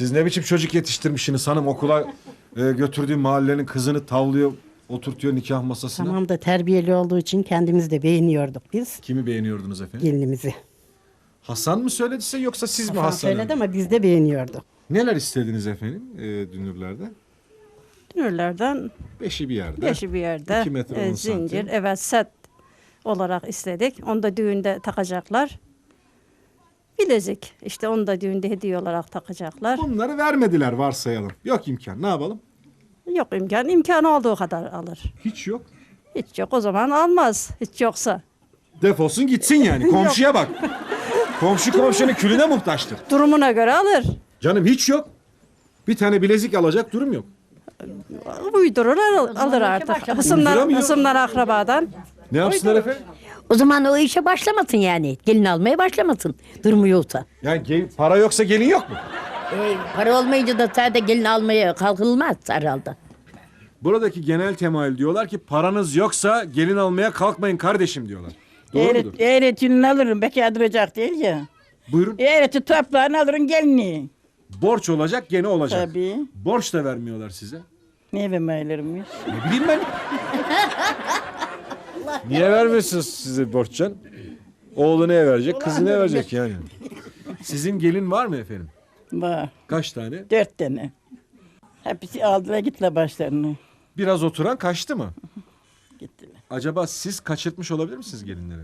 Siz ne biçim çocuk yetiştirmişsiniz hanım okula e, götürdüğü mahallenin kızını tavlıyor, oturtuyor nikah masasına. Tamam da terbiyeli olduğu için kendimiz de beğeniyorduk biz Kimi beğeniyordunuz efendim? gelinimizi. Hasan mı söyledi size yoksa siz mi Hasan Hasan'ı? söyledi ama biz de beğeniyorduk. Neler istediniz efendim e, dünürlerde? Dünürlerden Beşi bir yerde. beşi bir yerde İki metre e, on zincir santim. evet set olarak istedik. Onu da düğünde takacaklar. Bilezik işte onu da düğünde hediye olarak takacaklar. Bunları vermediler varsayalım. Yok imkan ne yapalım? Yok imkan imkanı olduğu kadar alır. Hiç yok. Hiç yok o zaman almaz hiç yoksa. Defolsun gitsin yani komşuya bak. Komşu komşunun külüne muhtaçtır. Durumuna göre alır. Canım hiç yok. Bir tane bilezik alacak durum yok. Uydurur al- alır artık. Hısımdan, Uyduramıyor. akrabadan. Ne yapsınlar efendim? O zaman o işe başlamasın yani. Gelin almaya başlamasın. Durumu yoksa. Yani gel- para yoksa gelin yok mu? E, para olmayınca da sadece gelin almaya kalkılmaz herhalde. Buradaki genel temayül diyorlar ki paranız yoksa gelin almaya kalkmayın kardeşim diyorlar. Doğru Eğret, mudur? eğretini alırım bekar duracak değil ya. Buyurun. Eğreti toprağını alırım gelini. Borç olacak gene olacak. Tabii. Borç da vermiyorlar size. Ne vermeylermiş. Ne bileyim ben. Niye vermiyorsunuz size borç can? Oğlu neye verecek, kızı neye verecek yani? Sizin gelin var mı efendim? Var. Kaç tane? Dört tane. Hepsi aldılar gittiler başlarını. Biraz oturan kaçtı mı? Gittiler. Acaba siz kaçırtmış olabilir misiniz gelinleri?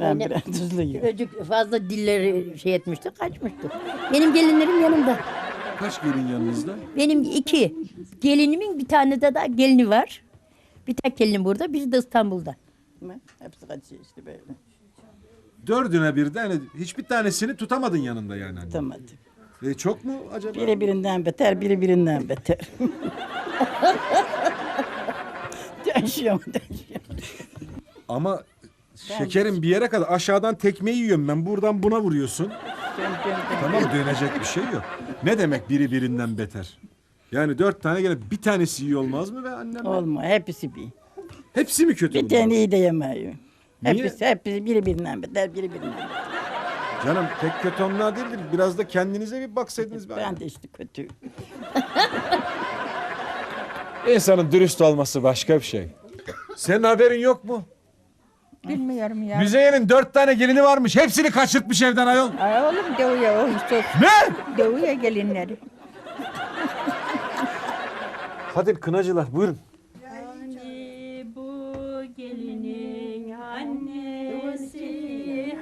Ben biraz tuzluyum. Çocuk fazla dilleri şey etmişti, kaçmıştı. Benim gelinlerim yanımda. Kaç gelin yanınızda? Benim iki. Gelinimin bir tane de daha gelini var. Bir tek gelinim burada, biri de İstanbul'da. Hepsi kaçıyor işte böyle. Dördüne birden hani hiçbir tanesini tutamadın yanında yani. anne. Tutamadım. E, çok mu acaba? Biri birinden beter, biri birinden beter. Dönüşüyorum, dönüşüyorum. Ama şekerim bir yere kadar aşağıdan tekmeyi yiyorum ben. Buradan buna vuruyorsun. Dön, dön, dön. Tamam dönecek bir şey yok. Ne demek biri birinden beter? Yani dört tane gene bir tanesi iyi olmaz mı be annem? Olma, hepsi bir. Hepsi mi kötü Bir bunlar? tane iyi de yemiyor. Niye? Hepsi, hepsi biri birinden beter, biri birinden beter. Canım tek kötü onlar değildir. Biraz da kendinize bir baksaydınız. be. Ben de işte kötü. İnsanın dürüst olması başka bir şey. Senin haberin yok mu? Bilmiyorum ya. Müzeyye'nin dört tane gelini varmış. Hepsini kaçırtmış evden ayol. Ay oğlum dövüyor o işte. Ne? Dövüyor gelinleri. Hadi kınacılar buyurun. bu gelinin annesi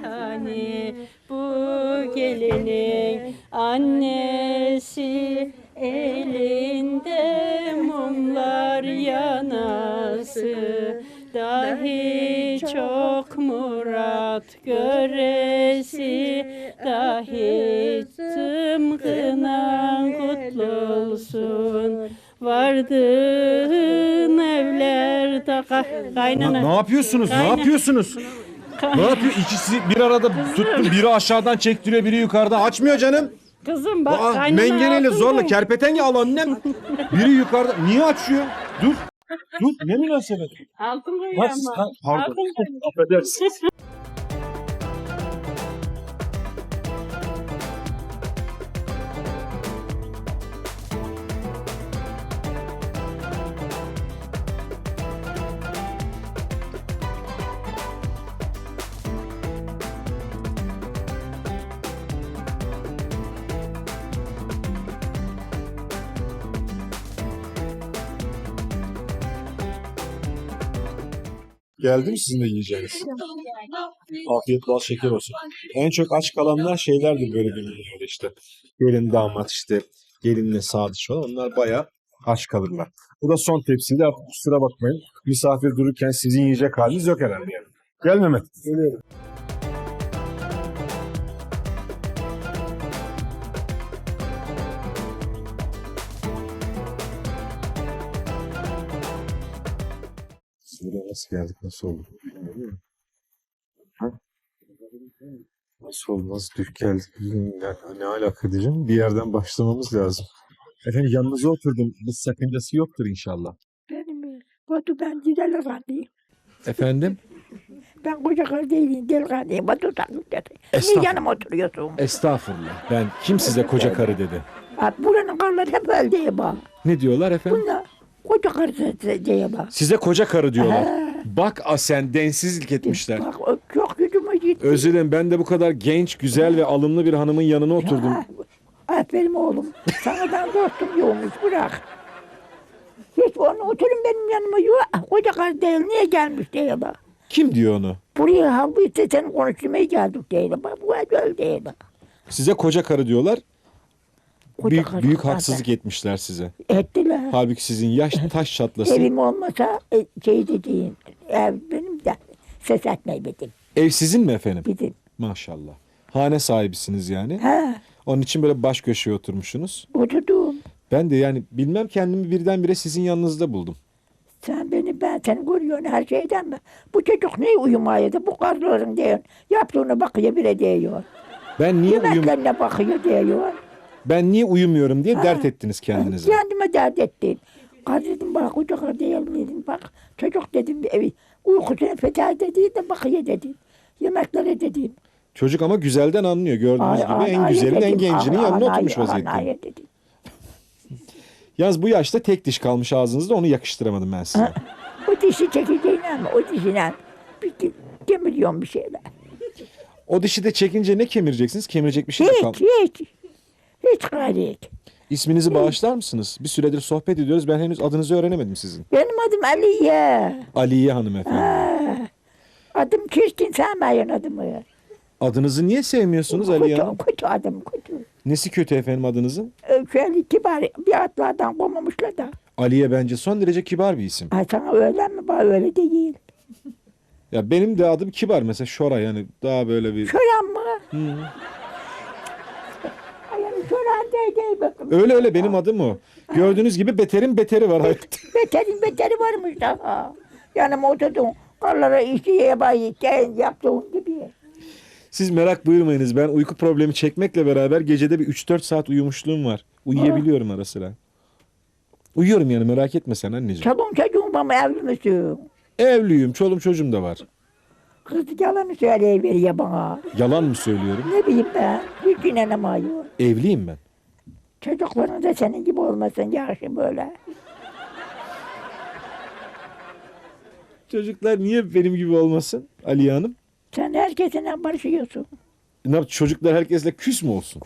hani bu gelinin annesi elinde mumlar yanası dahi çok murat göresi dahi tımkınan kutlu olsun vardığın evler da kaynana. Ne yapıyorsunuz? Ne Aynen. yapıyorsunuz? Ne yapıyor? İkisi bir arada tuttum. Biri aşağıdan çektiriyor, biri yukarıdan. Açmıyor canım. Kızım bak Aa, kaynana mengeneyle altın zorla bu. kerpetenge al annem. Biri yukarıda. Niye açıyor? Dur. Dur. Ne münasebet? Altın koyuyor ama. ha, pardon. Affedersiniz. Geldi mi sizin de yiyeceğiniz? Afiyet bal şeker olsun. En çok aç kalanlar şeylerdir böyle günlerde işte. Gelin damat işte gelinle sadıç falan onlar bayağı aç kalırlar. Bu da son tepside artık kusura bakmayın. Misafir dururken sizin yiyecek haliniz yok herhalde yani. Gel Mehmet. Geliyorum. Nasıl geldik, nasıl oldu? Bilmiyorum ama. Ha? Nasıl oldu, nasıl düş geldik? bilmiyorum. Yani ne alaka diyeceğim? Bir yerden başlamamız lazım. Efendim yanınıza oturdum. Bir sakıncası yoktur inşallah. Benim kötü ben gidelim hadi. Efendim? Ben koca karı değilim, delikanlıyım. Bak tutarlık dedi. Niye Estağfurullah. yanıma oturuyorsun? Estağfurullah. Ben kim size koca karı dedi? Ha, buranın karıları hep öyle diye bak. Ne diyorlar efendim? Bunlar koca karısı diye bak. Size koca karı diyorlar. Bak asen densizlik etmişler. Bak o çok gücüme gitti. Özür dilerim ben de bu kadar genç, güzel ve alımlı bir hanımın yanına oturdum. Ha, Aferin oğlum. Sanadan dostum yokmuş bırak. Hiç onu oturun benim yanıma yok. Koca karı değil niye gelmiş diye bak. Kim diyor onu? Buraya halbuki senin konuşmaya geldik diye bak. Bu öyle diye bak. Size koca karı diyorlar. Koca Büyük, karı büyük zaten. haksızlık etmişler size. Ettiler. Halbuki sizin yaş taş çatlasın. Evim olmasa e, şey dediğin ev benim de ses etmeyi dedim. Ev sizin mi efendim? Dedim. Maşallah. Hane sahibisiniz yani. Ha Onun için böyle baş köşeye oturmuşsunuz. oturdum. Ben de yani bilmem kendimi birdenbire sizin yanınızda buldum. Sen beni ben seni görüyorsun her şeyden mi? Bu çocuk niye uyumaydı? Bu karıların diyor. Yaptığına bakıyor bire diyor. Ben niye uyum Yemeklerine bakıyor diyor. Ben niye uyumuyorum diye dert ettiniz kendinize. Kendime dert ettim. Kız dedim bak koca dedim. Bak çocuk dedim evi uykusuna feda dedi de bakıyor dedim. Yemeklere dedim. Çocuk ama güzelden anlıyor. Gördüğünüz gibi en anaya güzelin en dedim, gencinin ana- yanına anaya- oturmuş vaziyette. anaya dedim. Yalnız bu yaşta tek diş kalmış ağzınızda onu yakıştıramadım ben size. O dişi çekeceğine mi? O dişine bir ke- kemiriyorum bir şeyler. O dişi de çekince ne kemireceksiniz? Kemirecek bir şey de Hiç, kalmadı. hiç. Hiç gayret. İsminizi bağışlar mısınız? Bir süredir sohbet ediyoruz. Ben henüz adınızı öğrenemedim sizin. Benim adım Aliye. Aliye Hanım efendim. Ha. Adım Kirstin sevmeyin adımı. Adınızı niye sevmiyorsunuz Aliye Kötü, Hanım? kötü adım kötü. Nesi kötü efendim adınızın? Ee, Şöyle kibar bir atlardan koymamışlar da. Aliye bence son derece kibar bir isim. Ay sana öyle mi? Bana öyle değil. Ya benim de adım kibar mesela Şora yani daha böyle bir... Şölen mi? Ay değil bakın. Öyle öyle benim adım o. Gördüğünüz gibi beterin beteri var hayatta. Beterin beteri varmış daha. Yanıma oturdum. Karlara işiye bayırken yaptığım gibi. Siz merak buyurmayınız. Ben uyku problemi çekmekle beraber gecede bir 3-4 saat uyumuşluğum var. Uyuyabiliyorum ara sıra. Uyuyorum yani merak etme sen anneciğim. Çoluğun çocuğun bana evli misin? Evliyim, çolum çocuğum da var. Kız yalanı söyleyiveriyor bana. Yalan mı söylüyorum? Ne bileyim ben. Hiç inanamıyorum. Evliyim ben. Çocukların da senin gibi olmasın yaşı böyle. Çocuklar niye benim gibi olmasın Aliye Hanım? Sen herkesine barışıyorsun. Ne yap- çocuklar herkesle küs mü olsun?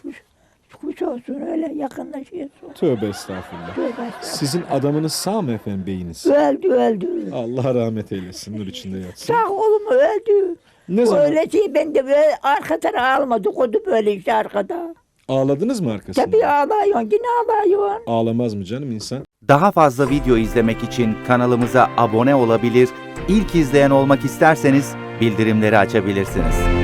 Kuş olsun öyle yakınlaşıyorsun. Tövbe estağfurullah. Tövbe estağfurullah. Sizin adamınız sağ mı efendim beyiniz? Öldü öldü. Allah rahmet eylesin, nur içinde yatsın. Sağ oğlum öldü. Ne zaman? Öyle şey ben de böyle arka tarafa almadı. Kodu böyle işte arkada. Ağladınız mı arkasında? Tabii ağlıyorsun yine ağlıyorsun. Ağlamaz mı canım insan? Daha fazla video izlemek için kanalımıza abone olabilir, ilk izleyen olmak isterseniz bildirimleri açabilirsiniz.